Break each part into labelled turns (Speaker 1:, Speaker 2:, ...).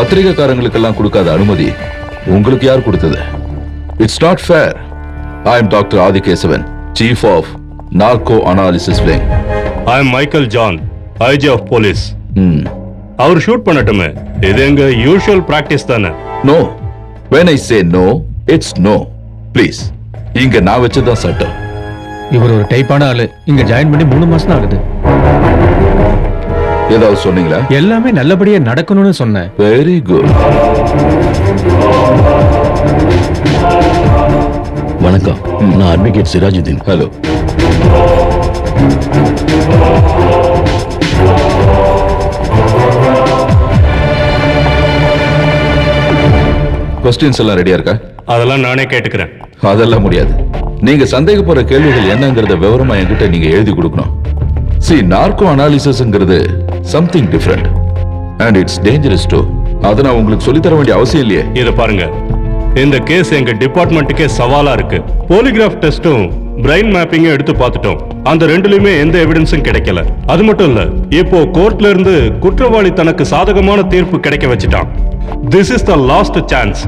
Speaker 1: பத்திரிகைக்காரங்களுக்கெல்லாம் கொடுக்காத அனுமதி உங்களுக்கு யார் கொடுத்தது? It's not fair I am doctor Adikesavan chief of narco analysis wing
Speaker 2: I am Michael John IG of police our shoot பண்ணட்டுமே. இது எங்க யூஷுவல் பிராக்டிஸ் தானே?
Speaker 1: No when I say no it's no please இங்க நான் வச்சதான் சட்டம்.
Speaker 3: இவர் ஒரு டைப்பான ஆளு. இங்க ஜாயின் பண்ணி மூணு மாசம் ஆகுது.
Speaker 1: ஏதாவது சொன்னீங்களா?
Speaker 3: எல்லாமே நல்லபடியா நடக்கணும்னு சொன்னேன்.
Speaker 1: வெரி குட்
Speaker 4: வணக்கம். நான் அட்வொகேட் சிராஜுதீன்.
Speaker 1: ஹலோ கொஸ்டின்ஸ் எல்லாம் ரெடியா இருக்கா?
Speaker 2: அதெல்லாம் நானே கேட்டுக்கிறேன்.
Speaker 1: அதெல்லாம் முடியாது. நீங்க சந்தேகப்படுற கேள்விகள் என்னங்கறத விவரமா என்கிட்ட நீங்க எழுதி கொடுக்கணும். See narco அனாலிசிஸ்ங்கிறது something different and it's dangerous to அதை நான் உங்களுக்கு சொல்லி தர வேண்டிய அவசியம் இல்லையே.
Speaker 2: இதை பாருங்க. இந்த கேஸ் எங்க டிபார்ட்மெண்ட்டுக்கே சவாலா இருக்கு. போலிகிராஃப் டெஸ்ட்டும் பிரெயின் மேப்பிங்கும் எடுத்து பார்த்துட்டோம். அந்த ரெண்டுலயுமே எந்த எவிடன்ஸும் கிடைக்கல. அது மட்டும் இல்ல இப்போ கோர்ட்ல இருந்து குற்றவாளி தனக்கு சாதகமான தீர்ப்பு கிடைக்க வச்சுட்டான். This is the last chance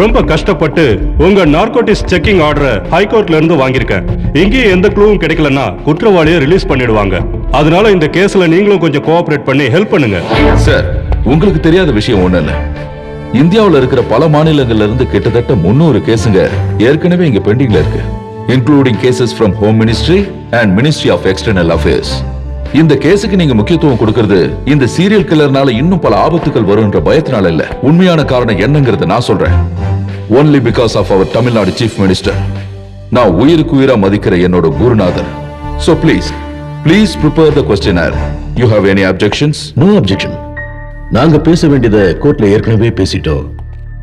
Speaker 2: ரொம்ப கஷ்டப்பட்டு உங்க நார்கோட்டிஸ் செக்கிங் ஆர்டரை ஹைகோர்ட்ல இருந்து வாங்கியிருக்கேன். இங்கேயும் எந்த க்ளூவும் கிடைக்கலன்னா குற்றவாளியை ரிலீஸ் பண்ணிடுவாங்க. அதனால இந்த கேஸ்ல நீங்களும் கொஞ்சம் கோஆபரேட் பண்ணி ஹெல்ப் பண்ணுங்க.
Speaker 1: சார் உங்களுக்கு தெரியாத விஷயம் ஒண்ணு இல்ல இந்தியாவுல இருக்கிற பல மாநிலங்கள்ல இருந்து கிட்டத்தட்ட முன்னூறு கேஸுங்க ஏற்கனவே இங்க பெண்டிங்ல இருக்கு. Including cases from home ministry and ministry of external affairs இந்த கேஸுக்கு நீங்க முக்கியத்துவம் கொடுக்கறது இந்த சீரியல் கில்லர்னால இன்னும் பல ஆபத்துகள் வரும்ன்ற பயத்தினால இல்ல. உண்மையான காரணம் என்னங்கறத நான் சொல்றேன். Only because of our Tamil Nadu chief minister நான் உயிருக்கு உயிரா மதிக்கிற என்னோட குருநாதர். So please please prepare the questionnaire you have any objections
Speaker 4: no objection நாங்க பேச வேண்டியதை கோர்ட்ல ஏற்கனவே பேசிட்டோம்.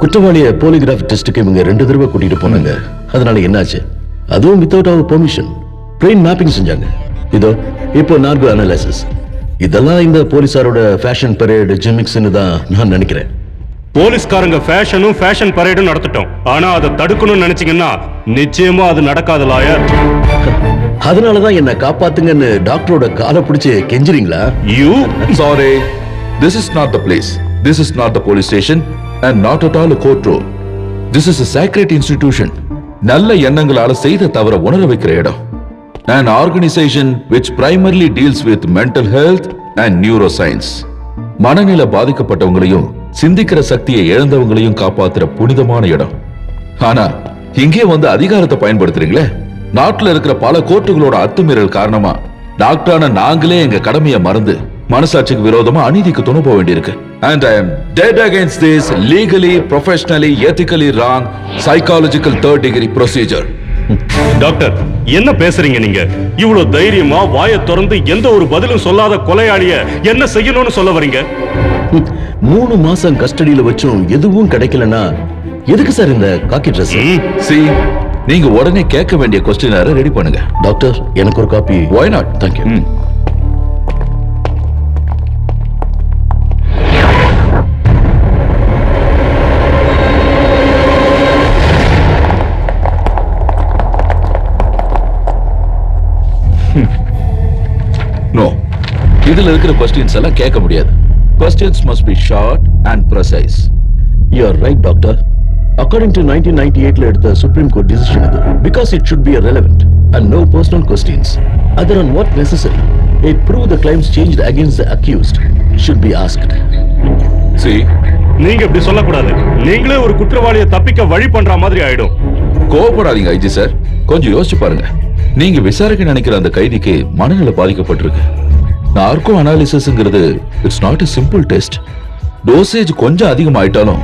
Speaker 4: குற்றவாளிய போலிகிராஃப் டெஸ்ட்டுக்கு இவங்க ரெண்டு தடவை கூட்டிட்டு போனாங்க. அதனால என்னாச்சு? அதுவும் வித்தவுட் அவர் பெர்மிஷன் பிரெயின் மேப்பிங் செஞ்சாங்க. இதோ இப்போ நார்கோ அனலைசிஸ் இதெல்லாம் இந்த போலீசாரோட ஃபேஷன் பரேடு ஜிமிக்ஸ்னு தான் நான் நினைக்கிறேன்.
Speaker 2: போலீஸ்காரங்க ஃபேஷனும் ஃபேஷன் பரேடும் நடத்தட்டும். ஆனா அதை தடுக்கணும்னு நினைச்சீங்கன்னா நிச்சயமா அது நடக்காது லாயர்
Speaker 4: அதனால தான் என்ன காப்பாத்துங்கன்னு டாக்டரோட காலை பிடிச்சு கெஞ்சுறீங்களா?
Speaker 2: You
Speaker 1: Sorry, this is not the place. This is not the police station and not at all a courtroom. This is a sacred institution. நல்ல எண்ணங்களால செய்த தவற உணர வைக்கிற இடம். An organization which primarily deals with mental health and neuroscience. மனநில பாதிக்கப்பட்டவங்களையும் சிந்திக்கிற சக்தியை இழந்தவங்களையும் காப்பாத்துற புனிதமான இடம் ஆனா இங்கே வந்து அதிகாரத்தை பயன்படுத்துறீங்களே நாட்டுல இருக்கிற பல கோர்ட்டுகளோட அத்துமீறல் காரணமா டாக்டரான நாங்களே எங்க கடமையை மறந்து மனசாட்சிக்கு விரோதமா அநீதிக்கு துணை போக வேண்டியிருக்கு and I am dead against this legally professionally ethically wrong psychological third degree procedure
Speaker 2: doctor என்ன பேசுறீங்க நீங்க? இவ்வளவு தைரியமா வாயை திறந்து எந்த ஒரு பதிலும் சொல்லாத கொலையாளிய என்ன செய்யணும்னு சொல்ல வரீங்க?
Speaker 4: மூணு மாசம் கஸ்டடியில வச்சும் எதுவும் கிடைக்கலனா எதுக்கு சார் இந்த காக்கி ட்ரெஸ்
Speaker 1: see நீங்க உடனே கேட்க வேண்டிய கொஸ்டினரை ரெடி பண்ணுங்க.
Speaker 4: டாக்டர் எனக்கு ஒரு காப்பி
Speaker 1: why not?
Speaker 4: தேங்க்யூ
Speaker 1: இதுல இருக்கிற கொஸ்டின்ஸ் எல்லாம் கேட்க முடியாது. Questions must be short and precise.
Speaker 4: You are right doctor according to nineteen ninety எயிட்ல எடுத்த சுப்ரீம் கோர்ட் டிசிஷன் இது because it should be relevant and no personal questions other on what necessary it prove the claims change against the accused should be asked
Speaker 1: see?
Speaker 2: நீங்க இப்படி சொல்லக்கூடாது. நீங்களே ஒரு குற்றவாளியை தப்பிக்க வழி பண்ற மாதிரி ஆயிடும்.
Speaker 1: கோவப்படாதீங்க ஐஜி சார். கொஞ்சம் யோசிச்சு பாருங்க. நீங்க விசாரிக்க நினைக்கிற அந்த கைதிக்கு மனநிலை பாதிக்கப்பட்டிருக்கு. Narco அனாலிசிஸ்ங்கிறது it's not a simple test dosage கொஞ்சம் அதிகமாயிட்டாலும்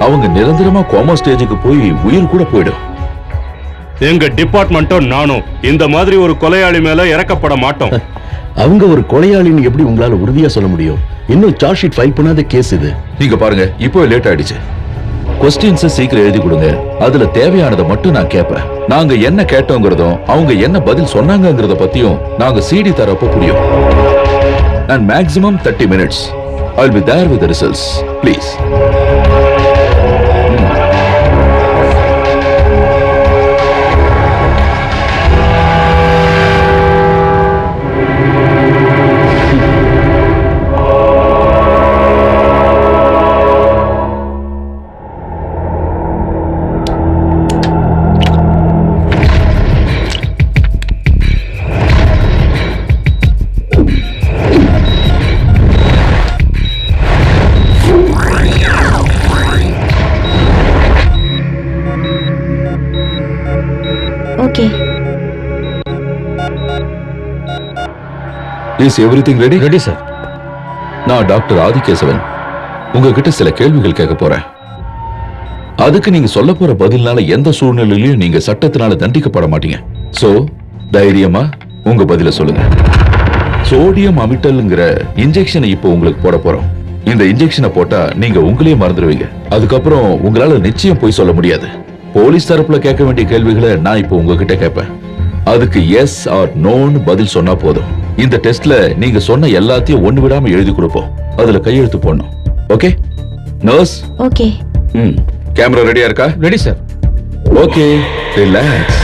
Speaker 1: அவங்க நிரந்தரமா கோமா ஸ்டேஜுக்கு போய் உயிர் கூட போயிடும்.
Speaker 2: எங்க டிபார்ட்மெண்ட்டும் நானும் இந்த மாதிரி ஒரு கொலையாளி மேல இறக்கப்பட மாட்டோம்.
Speaker 4: அவங்க ஒரு கொலையாளின்னு எப்படி உங்களால உறுதியா சொல்ல முடியும்? இன்னும் சார்ஜ் ஷீட் ஃபைல் பண்ணாத கேஸ் இது.
Speaker 1: நீங்க பாருங்க இப்போ லேட் ஆயிடுச்சு. கொஸ்டின்ஸ் சீக்கிரம் எழுதி கொடுங்க. அதுல தேவையானதை மட்டும் நான் கேட்பேன். நாங்க என்ன கேட்டோங்கிறதும் அவங்க என்ன பதில் சொன்னாங்கங்கிறத பத்தியும் நாங்க சிடி தரப்ப புரியும். And maximum thirty minutes I be there with results please is everything ready
Speaker 3: ready sir
Speaker 1: நான் டாக்டர் ஆதிகேசவன். உங்ககிட்ட சில கேள்விகள் கேட்க போறேன். அதுக்கு நீங்க சொல்ல போற பதில்னால எந்த சூழ்நிலையிலும் நீங்க சட்டத்தினால தண்டிக்கப்பட மாட்டீங்க. சோ தைரியமா உங்க பதில சொல்லுங்க. சோடியம் அமிட்டல்ங்கிற இன்ஜெக்ஷனை இப்போ உங்களுக்கு போட போறோம். இந்த இன்ஜெக்ஷனை போட்டா நீங்க உங்களையே மறந்துடுவீங்க அதுக்கப்புறம் உங்களால நிச்சயம் போய் சொல்ல முடியாது. போலீஸ் தரப்புல கேட்க வேண்டிய கேள்விகளை நான் இப்போ உங்ககிட்ட கேட்பேன். அதுக்கு எஸ் ஆர் நோன்னு பதில் சொன்னா போதும். இந்த டெஸ்ட்ல நீங்க சொன்ன எல்லாத்தையும் ஒண்ணு விடாம எழுதி கொடுப்போம். அதுல கையெழுத்து போடணும். ஓகே? Nurse
Speaker 5: okay.
Speaker 1: ம். கேமரா ரெடியா இருக்கா?
Speaker 3: Ready sir
Speaker 1: okay. ரிலாக்ஸ்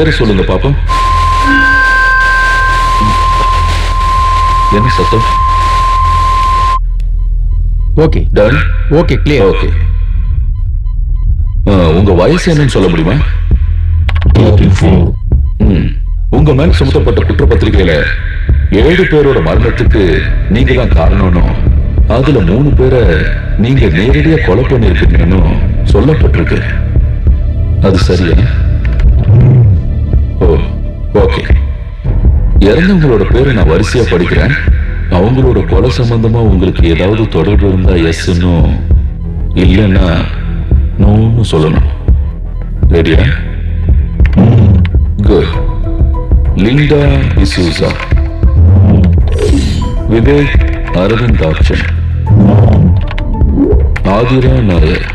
Speaker 1: பேரை சொல்லுங்க பாப்போம். என்ன சத்தம்?
Speaker 3: Okay.
Speaker 1: Done
Speaker 3: okay clear
Speaker 1: okay. உங்க வயசு என்னன்னு சொல்ல முடியுமா. உங்க மேல் சுமத்தப்பட்ட குற்றப்பத்திரிகையில ஏழு பேரோட மரணத்துக்கு நீங்க தான் காரணம்னு அதுல மூணு பேரை நீங்க நேரடியா கொலை பண்ணிருக்கீங்கன்னு சொல்லப்பட்டிருக்கு. அது சரியா? Oh okay. இறந்தவங்களோட பேரை நான் வரிசையா படிக்கிறேன். அவங்களோட கொலை சம்பந்தமா உங்களுக்கு ஏதாவது தொடர்பு இருந்தா எஸ்ன்னு இல்லைன்னா நோன்னு சொல்லணும். ரெடியா குட் லிண்டா இசூசா Vivek Aravind option Athira Nair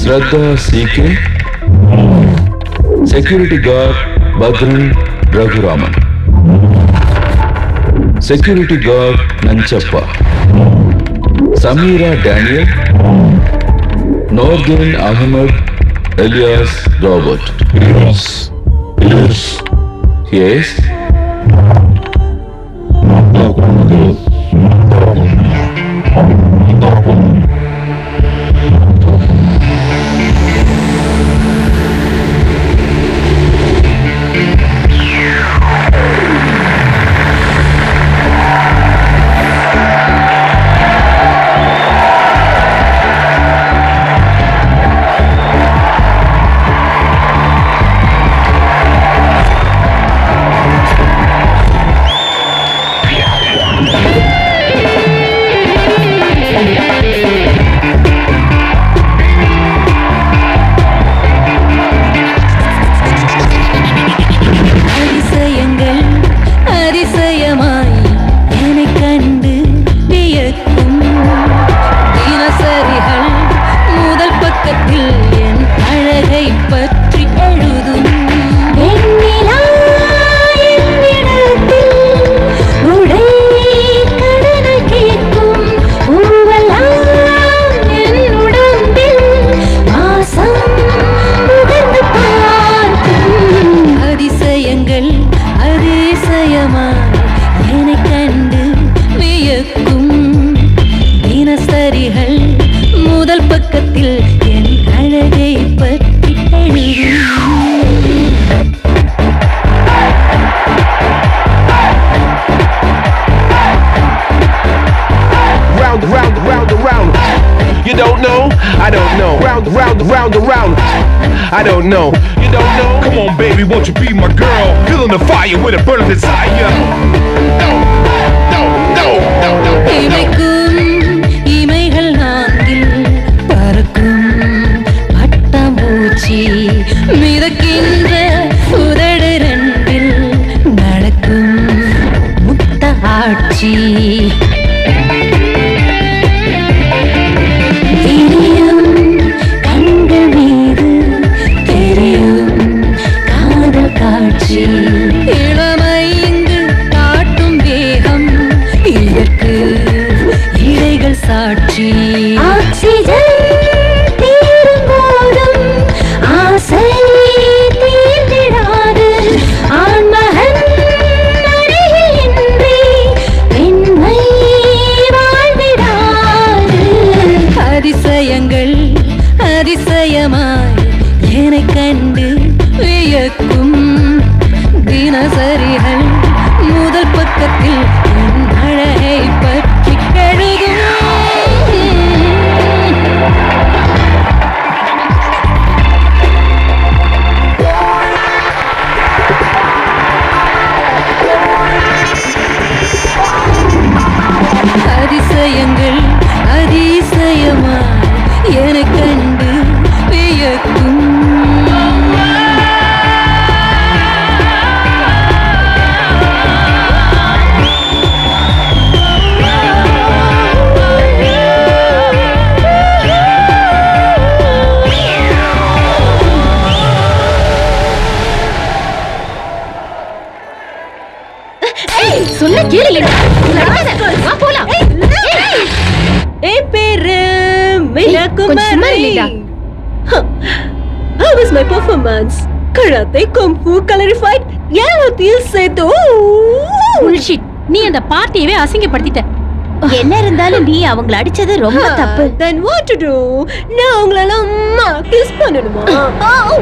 Speaker 1: Shraddha CK
Speaker 6: security guard Bhadran Raghuraman security guard Nanjappa Sameera Daniel
Speaker 7: నోర్దన్ Ahmed Elias Robert S don't know. You don't know? Come on, baby, won't you be my girl? Feeling the fire with a burning desire. No, no, no, no, no, no.
Speaker 6: இமைக்கும் இமைகள் CJ。Kung Fu, Colorified, எல்லாத்தையும் சேர்த்து
Speaker 5: bullshit நீ அந்த பார்ட்டியவே அசிங்கப்படுத்திட்ட. என்ன இருந்தாலும் நீ அவங்கள அடிச்சது ரொம்ப தப்பு.
Speaker 6: Then what to do? நான் உங்களெல்லாம் அம்மா கிஸ் பண்ணணுமா?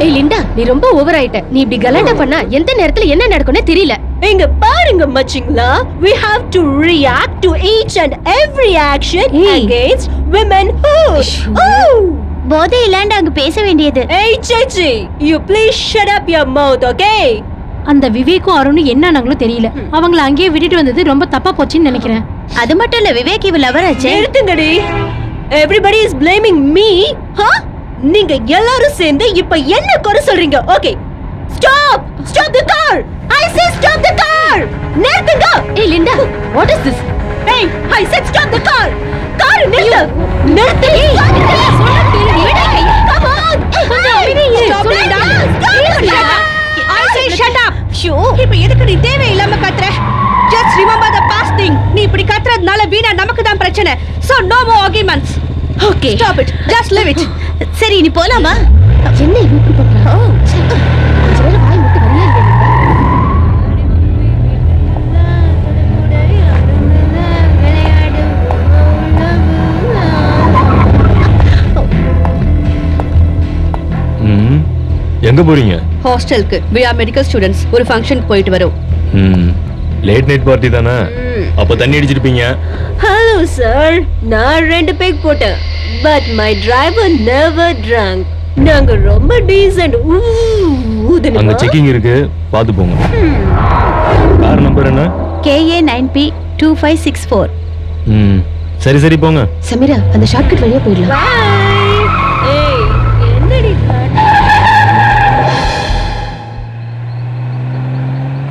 Speaker 5: ஏய் லிண்டா நீ ரொம்ப ஓவர் ஆயிட்ட. நீ இப்படி கலாட்டா பண்ணா எந்த நேரத்துல என்ன நடக்கும்னே தெரியல.
Speaker 6: இங்க பாருங்க மச்சிங்களா. We have to react to each and every action against womenhood oh!
Speaker 5: போதை இல்லாண்ட அங்க பேச வேண்டியது.
Speaker 6: hey சேச்சி you please shut up your mouth okay?
Speaker 8: அந்த விவேக்கும் அருணும் என்னன்னாங்களோ தெரியல. அவங்கள அங்கேயே விட்டுட்டு வந்தது ரொம்ப தப்பா போச்சுன்னு நினைக்கிறேன்.
Speaker 5: அது மட்டும் இல்ல விவேக் இவ லவர் ஆச்சே.
Speaker 6: நிறுத்துங்கடி. Everybody is blaming me. Huh? நீங்க எல்லாரும் சேர்ந்து இப்ப என்ன குறை சொல்றீங்க? Okay stop stop the car I say stop the car நிறுத்துங்க!
Speaker 5: ஏய் லிண்டா வாட் இஸ் திஸ்
Speaker 6: ஏய் I said stop the car car நிறுத்து! நிறுத்து! எதுக்கு நீ தேவையில்லாம கத்துற. Just remember the past thing நீ இப்படி கத்துறதுனால வீணா நமக்கு தான் பிரச்சனை. So no more arguments
Speaker 5: okay
Speaker 6: stop it just leave it
Speaker 5: சரி நீ போலாமா? என்ன இப்படி பண்றா?
Speaker 3: எங்க போறீங்க?
Speaker 6: ஹாஸ்டலுக்கு. We are மெடிக்கல் ஸ்டூடண்ட்ஸ் ஒரு ஃபங்க்ஷனுக்கு போயிட்டு வரோம்.
Speaker 3: ம் லேட் நைட் பார்ட்டி தானே? அப்ப தண்ணி அடிச்சிருப்பீங்க.
Speaker 6: ஹலோ சார் நான் ரெண்டு பேக் போட்டேன். But my driver never drunk நாங்க ரொம்ப டீசன்ட்
Speaker 3: அங்க செக்கிங் இருக்கு. பாத்து போங்க. கார் நம்பர் என்ன?
Speaker 5: KA nine B two five six four
Speaker 3: ம் சரி சரி போங்க.
Speaker 5: சமீரா அந்த ஷார்ட்கட் வழியா போயிடலாம்.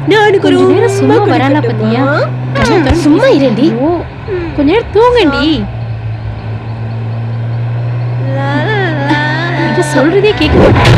Speaker 6: நான்
Speaker 8: கொஞ்ச நேரம் சும்மா வரானா பாத்தியா?
Speaker 5: சும்மா இரண்டி
Speaker 8: ஓ கொஞ்ச நேரம் தூங்கண்டி. சொல்றதே கேட்க மாட்டேன்.